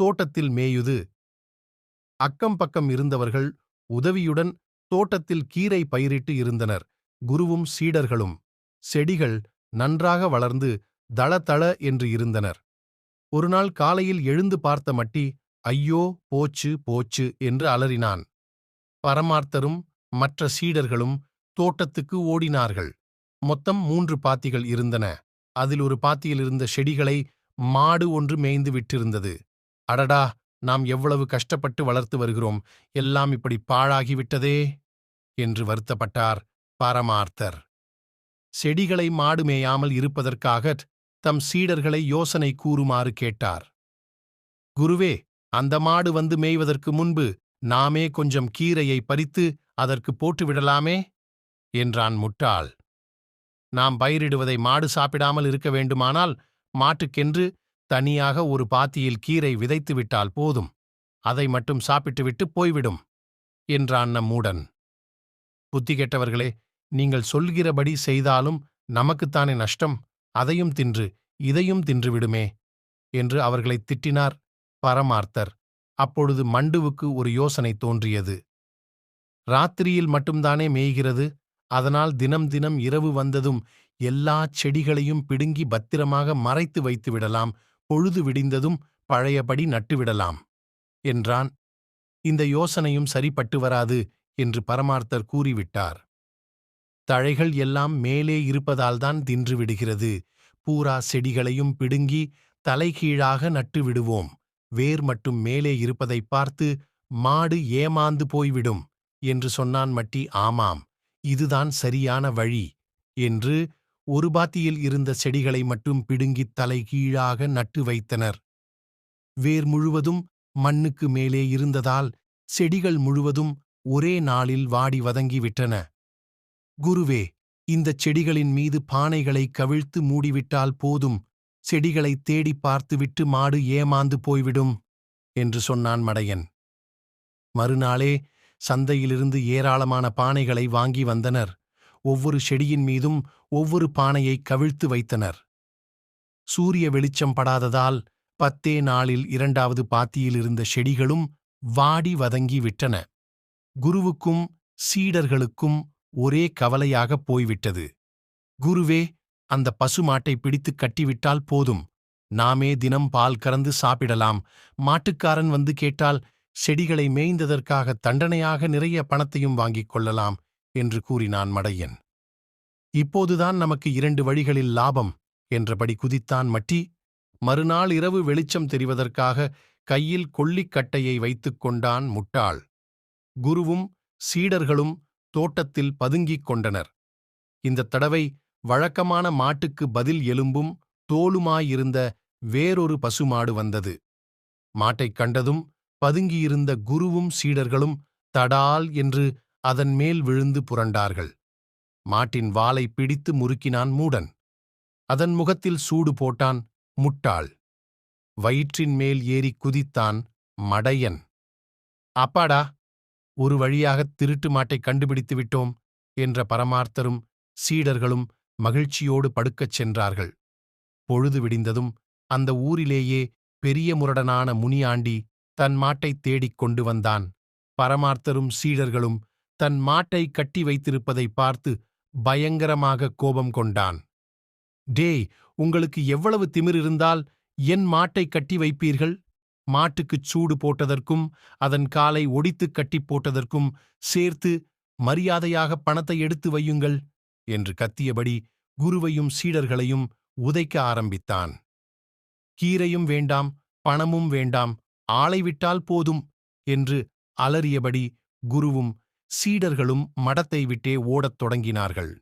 தோட்டத்தில் மேயுது. அக்கம் பக்கம் இருந்தவர்கள் உதவியுடன் தோட்டத்தில் கீரை பயிரிட்டு இருந்தனர். குருவும் சீடர்களும் செடிகள் நன்றாக வளர்ந்து தளதள என்று இருந்தனர். ஒருநாள் காலையில் எழுந்து பார்த்த மட்டி ஐயோ போச்சு போச்சு என்று அலறினான். பரமார்த்தரும் மற்ற சீடர்களும் தோட்டத்துக்கு ஓடினார்கள். மொத்தம் மூன்று பாத்திகள் இருந்தன. அதில் ஒரு பாத்தியில் இருந்த செடிகளை மாடு ஒன்று மேய்ந்து விட்டிருந்தது. அடடா நாம் எவ்வளவு கஷ்டப்பட்டு வளர்த்து வருகிறோம். எல்லாம் இப்படி பாழாகிவிட்டதே? என்று வருத்தப்பட்டார் பரமார்த்தர். செடிகளை மாடு மேயாமல் இருப்பதற்காக தம் சீடர்களை யோசனை கூறுமாறு கேட்டார். குருவே அந்த மாடு வந்து மேய்வதற்கு முன்பு நாமே கொஞ்சம் கீரையை பறித்து அதற்கு போட்டுவிடலாமே? என்றான் முட்டாள். நாம் பயிரிடுவதை மாடு சாப்பிடாமல் இருக்க வேண்டுமானால் மாட்டுக்கென்று தனியாக ஒரு பாத்தியில் கீரை விதைத்து விட்டால் போதும். அதை மட்டும் சாப்பிட்டுவிட்டு போய்விடும் என்றான் நம் மூடன். புத்தி கெட்டவர்களே நீங்கள் சொல்கிறபடி செய்தாலும் நமக்குத்தானே நஷ்டம் அதையும் தின்று இதையும் தின்றுவிடுமே என்று அவர்களைத் திட்டினார் பரமார்த்தர். அப்பொழுது மண்டுவுக்கு ஒரு யோசனை தோன்றியது. ராத்திரியில் மட்டும்தானே மேய்கிறது அதனால் தினம் தினம் இரவு வந்ததும் எல்லாச் செடிகளையும் பிடுங்கி பத்திரமாக மறைத்து வைத்து விடலாம் பொழுது விடிந்ததும் பழையபடி நட்டுவிடலாம் என்றான். இந்த யோசனையும் சரிப்பட்டு வராது என்று பரமார்த்தர் கூறிவிட்டார். தழைகள் எல்லாம் மேலே இருப்பதால்தான் தின்று விடுகிறது பூரா செடிகளையும் பிடுங்கி தலைகீழாக நட்டு விடுவோம் வேர் மட்டும் மேலே இருப்பதைப் பார்த்து மாடு ஏமாந்து போய்விடும் என்று சொன்னான் மட்டி. ஆமாம் இதுதான் சரியான வழி என்று ஒரு பாத்தியில் இருந்த செடிகளை மட்டும் பிடுங்கித் தலைகீழாக நட்டு வைத்தனர். வேர் முழுவதும் மண்ணுக்கு மேலே இருந்ததால் செடிகள் முழுவதும் ஒரே நாளில் வாடி வதங்கிவிட்டன குருவே இந்தச் செடிகளின் மீது பானைகளை கவிழ்த்து மூடிவிட்டால் போதும். செடிகளை தேடிப் பார்த்துவிட்டு மாடு ஏமாந்து போய்விடும் என்று சொன்னான் மடையன். மறுநாளே சந்தையிலிருந்து ஏராளமான பானைகளை வாங்கி வந்தனர். ஒவ்வொரு செடியின் மீதும் ஒவ்வொரு பானையை கவிழ்த்து வைத்தனர். சூரிய வெளிச்சம் படாததால் பத்தே நாளில் இரண்டாவது பாத்தியில் இருந்த செடிகளும் வாடி வதங்கி விட்டன. குருவுக்கும் சீடர்களுக்கும் ஒரே கவலையாகப் போய்விட்டது. குருவே அந்த பசுமாட்டை பிடித்துக் கட்டிவிட்டால் போதும். நாமே தினம் பால் கறந்து சாப்பிடலாம். மாட்டுக்காரன் வந்து கேட்டால் செடிகளை மேய்ந்ததற்காக தண்டனையாக நிறைய பணத்தையும் வாங்கிக் கொள்ளலாம். என்று கூறினான் மடையன். இப்போதுதான் நமக்கு இரண்டு வழிகளில் லாபம் என்றபடி குதித்தான் மட்டி. மறுநாள் இரவு வெளிச்சம் தெரிவதற்காக கையில் கொள்ளிக்கட்டையை வைத்துக் கொண்டான் முட்டாள். குருவும் சீடர்களும் தோட்டத்தில் பதுங்கிக் கொண்டனர். இந்தத் தடவை வழக்கமான மாட்டுக்கு பதில் எலும்பும் தோலுமாயிருந்த வேறொரு பசுமாடு வந்தது. மாட்டைக் கண்டதும் பதுங்கியிருந்த குருவும் சீடர்களும் தடால் என்று அதன் மேல் விழுந்து புரண்டார்கள். மாட்டின் வாலை பிடித்து முறுக்கினான் மூடன். அதன் முகத்தில் சூடு போட்டான் முட்டாள். வயிற்றின் மேல் ஏறி குதித்தான் மடையன். அப்பாடா ஒரு வழியாகத் திருட்டு மாட்டைக் கண்டுபிடித்து விட்டோம் என்ற பரமார்த்தரும் சீடர்களும் மகிழ்ச்சியோடு படுக்கச் சென்றார்கள். பொழுது விடிந்ததும் அந்த ஊரிலேயே பெரிய முரடனான முனியாண்டி தன் மாட்டைத் தேடிக் கொண்டு வந்தான். பரமார்த்தரும் சீடர்களும் தன் மாட்டை கட்டி வைத்திருப்பதை பார்த்து பயங்கரமாக கோபம் கொண்டான். டேய் உங்களுக்கு எவ்வளவு திமிர் இருந்தால் என் மாட்டை கட்டி வைப்பீர்கள்? மாட்டுக்குச் சூடு போட்டதற்கும் அதன் காலை ஒடித்துக் கட்டிப் போட்டதற்கும் சேர்த்து மரியாதையாக பணத்தை எடுத்து வையுங்கள் என்று கத்தியபடி குருவையும் சீடர்களையும் உதைக்க ஆரம்பித்தான். கீரையும் வேண்டாம் பணமும் வேண்டாம் ஆளை விட்டால் போதும் என்று அலறியபடி குருவும் சீடர்களும் மடத்தை விட்டே ஓடத் தொடங்கினார்கள்.